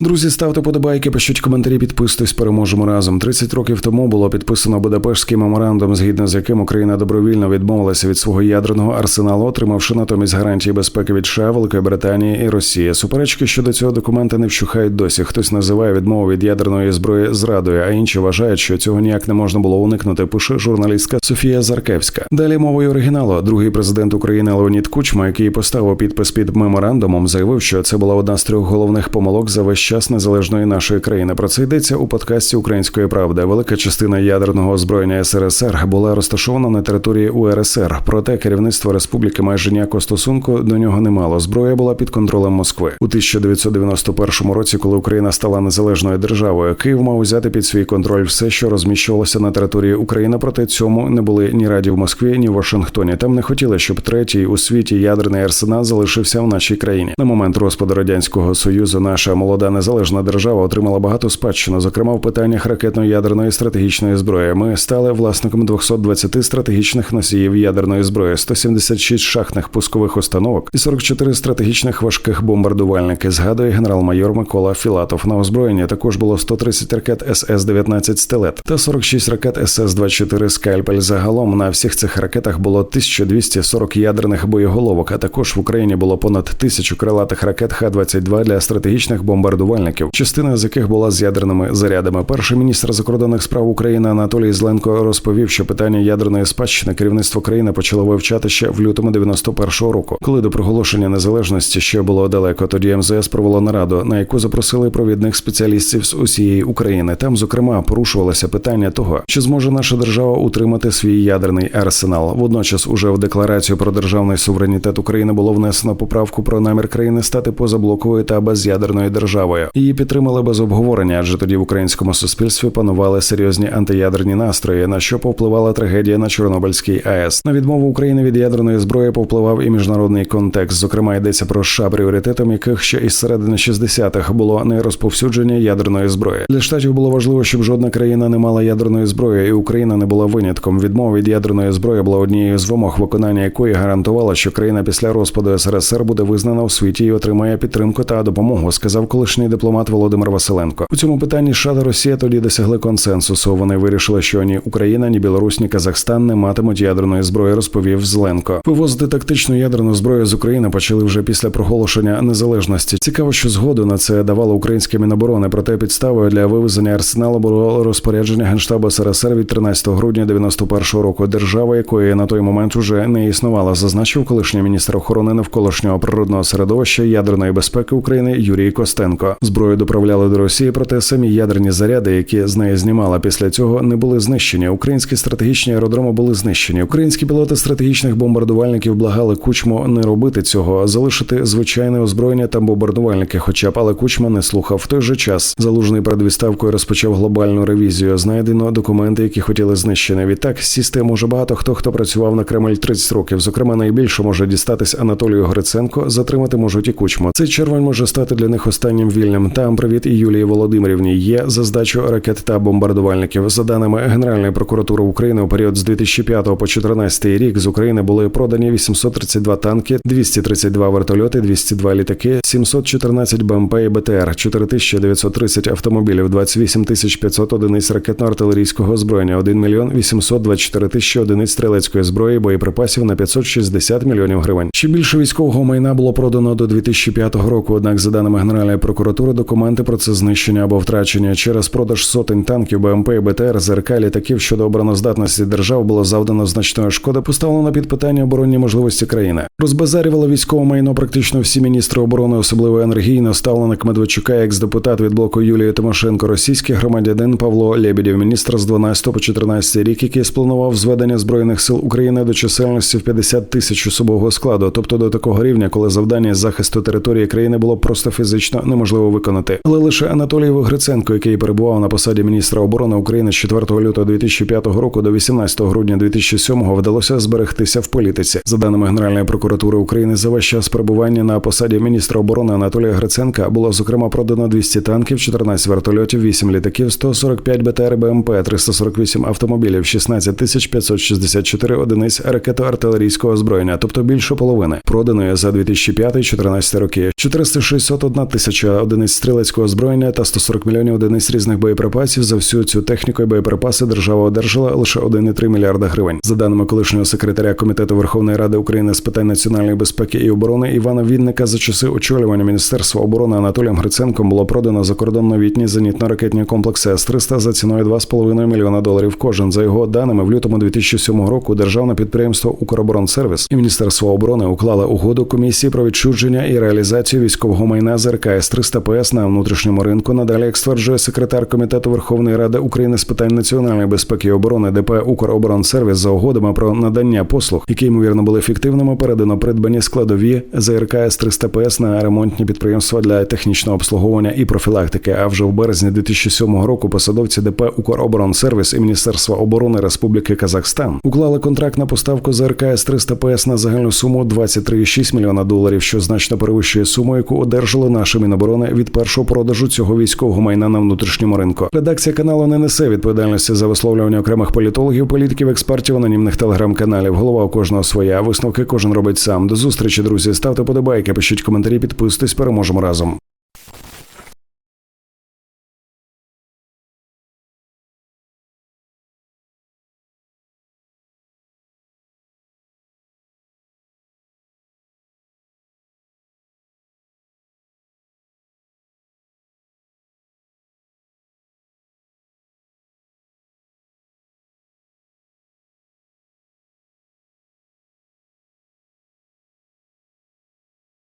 Друзі, ставте подобайки, пишіть коментарі, підписуйтесь, переможемо разом. 30 років тому було підписано Будапештський меморандум, згідно з яким Україна добровільно відмовилася від свого ядерного арсеналу, отримавши натомість гарантії безпеки від США, Великої Британії і Росії. Суперечки щодо цього документа не вщухають досі. Хтось називає відмову від ядерної зброї зрадою, а інші вважають, що цього ніяк не можна було уникнути. Пише журналістка Софія Заркевська. Далі мовою оригіналу, другий президент України Леонід Кучма, який поставив підпис під меморандумом, заявив, що це була одна з трьох головних помилок за весь час незалежної нашої країни. Про це йдеться у подкасті Української правди. Велика частина ядерного озброєння СРСР була розташована на території УРСР. Проте керівництво республіки майже ніякого стосунку до нього не мало. Зброя була під контролем Москви у 1991 році, коли Україна стала незалежною державою. Київ мав взяти під свій контроль все, що розміщувалося на території України. Проте цьому не були ні раді в Москві, ні в Вашингтоні. Там не хотіли, щоб третій у світі ядерний арсенал залишився в нашій країні. На момент розпаду радянського союзу наша молода незалежна держава отримала багато спадщину, зокрема в питаннях ракетно-ядерної стратегічної зброї. Ми стали власником 220 стратегічних носіїв ядерної зброї, 176 шахтних пускових установок і 44 стратегічних важких бомбардувальники. Згадує генерал-майор Микола Філатов. На озброєнні також було 130 ракет СС-19 «Стелет» та 46 ракет СС-24 «Скальпель». Загалом на всіх цих ракетах було 1240 ядерних боєголовок. А також в Україні було понад тисячу крилатих ракет Х-22 для стратегічних бомбардувальників, частина з яких була з ядерними зарядами. Перший міністр закордонних справ України Анатолій Зленко розповів, що питання ядерної спадщини керівництво країни почало вивчати ще в лютому 91-го року, коли до проголошення незалежності ще було далеко. Тоді МЗС провело нараду, на яку запросили провідних спеціалістів з усієї України. Там, зокрема, порушувалося питання того, чи зможе наша держава утримати свій ядерний арсенал. Водночас, уже в декларацію про державний суверенітет України було внесено поправку про намір країни стати позаблоковою та без'ядерною державою. Її підтримали без обговорення, адже тоді в українському суспільстві панували серйозні антиядерні настрої, на що повпливала трагедія на Чорнобильській АЕС. На відмову України від ядерної зброї повпливав і міжнародний контекст. Зокрема, йдеться про США, пріоритетом яких ще із середини 60-х було не розповсюдження ядерної зброї. Для штатів було важливо, щоб жодна країна не мала ядерної зброї, і Україна не була винятком. Відмова від ядерної зброї була однією з вимог, виконання якої гарантувала, що країна після розпаду СРСР буде визнана у світі і отримає підтримку та допомогу, сказав колишній дипломат Володимир Василенко. У цьому питанні США та Росія тоді досягли консенсусу. Вони вирішили, що ні Україна, ні Білорусь, ні Казахстан не матимуть ядерної зброї. Розповів Зеленко. Вивозити тактичну ядерну зброю з України почали вже після проголошення незалежності. Цікаво, що згоду на це давало українське міноборони. Проте підставою для вивезення арсеналу було розпорядження генштабу СРСР від 13 грудня 91-го року. Держава, якої на той момент уже не існувала, зазначив колишній міністр охорони навколишнього природного середовища ядерної безпеки України Юрій Костенко. Зброю доправляли до Росії, проте самі ядерні заряди, які з неї знімала після цього, не були знищені. Українські стратегічні аеродроми були знищені. Українські пілоти стратегічних бомбардувальників благали кучму не робити цього, а залишити звичайне озброєння та бомбардувальники. Хоча б але кучма не слухав. В той же час залужний перед відставкою розпочав глобальну ревізію. Знайдено документи, які хотіли знищені. Відтак сісти може багато хто хто працював на Кремль 30 років. Зокрема, найбільше може дістатись Анатолію Гриценко. Затримати можуть і кучму. Цей червень може стати для них останнім вільним. Там привіт і Юлії Володимирівні. Є за здачу ракет та бомбардувальників. За даними Генеральної прокуратури України, у період з 2005 по 2014 рік з України були продані 832 танки, 232 вертольоти, 202 літаки, 714 БМП і БТР, 4930 автомобілів, 28 500 одиниць ракетно-артилерійського озброєння, 1 мільйон 824 тисячі одиниць стрілецької зброї, боєприпасів на 560 мільйонів гривень. Ще більше військового майна було продано до 2005 року. Однак, за даними Генеральної прокуратури, документи про це знищення або втрачення через продаж сотень танків, БМП і БТР, ЗРК, літаків щодо обороноздатності держав було завдано значної шкоди, поставлено під питання оборонні можливості країни. Розбазарювало військове майно практично всі міністри оборони, особливо енергійно ставленик Медведчука, екс-депутат від блоку Юлії Тимошенко, російський громадянин Павло Лебедєв, міністр з 12 по 14 рік, який спланував зведення збройних сил України до чисельності в 50 тисяч особового складу, тобто до такого рівня, коли завдання захисту території країни було просто фізично неможливо виконати. Але лише Анатолій Вогриценко, який перебував на посаді міністра оборони України з 4 лютого 2005 року до 18 грудня 2007 вдалося зберегтися в політиці. За даними Генеральної прокуратури України, за весь час перебування на посаді міністра оборони Анатолія Гриценка було зокрема продано 200 танків, 14 вертольотів, 8 літаків, 145 БТР БМП, 348 автомобілів, 16 тисяч 564 одиниць ракето-артилерійського озброєння, тобто більше половини, проданої за 2005-2014 роки, 461 тисяча одиниць стрілецького озброєння та 140 мільйонів одиниць різних боєприпасів. За всю цю техніку і боєприпаси держава одержала лише 1,3 мільярда гривень. За даними колишнього секретаря комітету Верховної Ради України з питань національної безпеки і оборони Івана Вінника за часи очолювання Міністерства оборони Анатолієм Гриценком було продано за кордон новітні зенітно-ракетні комплекси С-300 за ціною 2,5 мільйона доларів кожен. За його даними, в лютому 2007 року державне підприємство Укроборонсервіс і Міністерство оборони уклали угоду комісії про відчудження і реалізацію військового майна з РК С-300 ПС на внутрішньому ринку. Надалі, як стверджує секретар комітету Верховної Ради України з питань національної безпеки і оборони ДП Укроборонсервіс за угодами про надання послуг, які ймовірно були фіктивними, передано придбані складові ЗРК С-300 ПС на ремонтні підприємства для технічного обслуговування і профілактики. А вже в березні 2007 року посадовці ДП Укроборонсервіс і Міністерства оборони Республіки Казахстан уклали контракт на поставку ЗРК С-300 ПС на загальну суму 23,6 мільйона доларів, що значно перевищує суму, яку одержало наше Міноборони від першого продажу цього військового майна на внутрішньому ринку. Редакція каналу не несе відповідальності за висловлювання окремих політологів, політиків, експертів, анонімних телеграм-каналів. Голова у кожного своя. Висновки кожен робить сам. До зустрічі, друзі. Ставте подобайки, пишіть коментарі, підписуйтесь. Переможемо разом.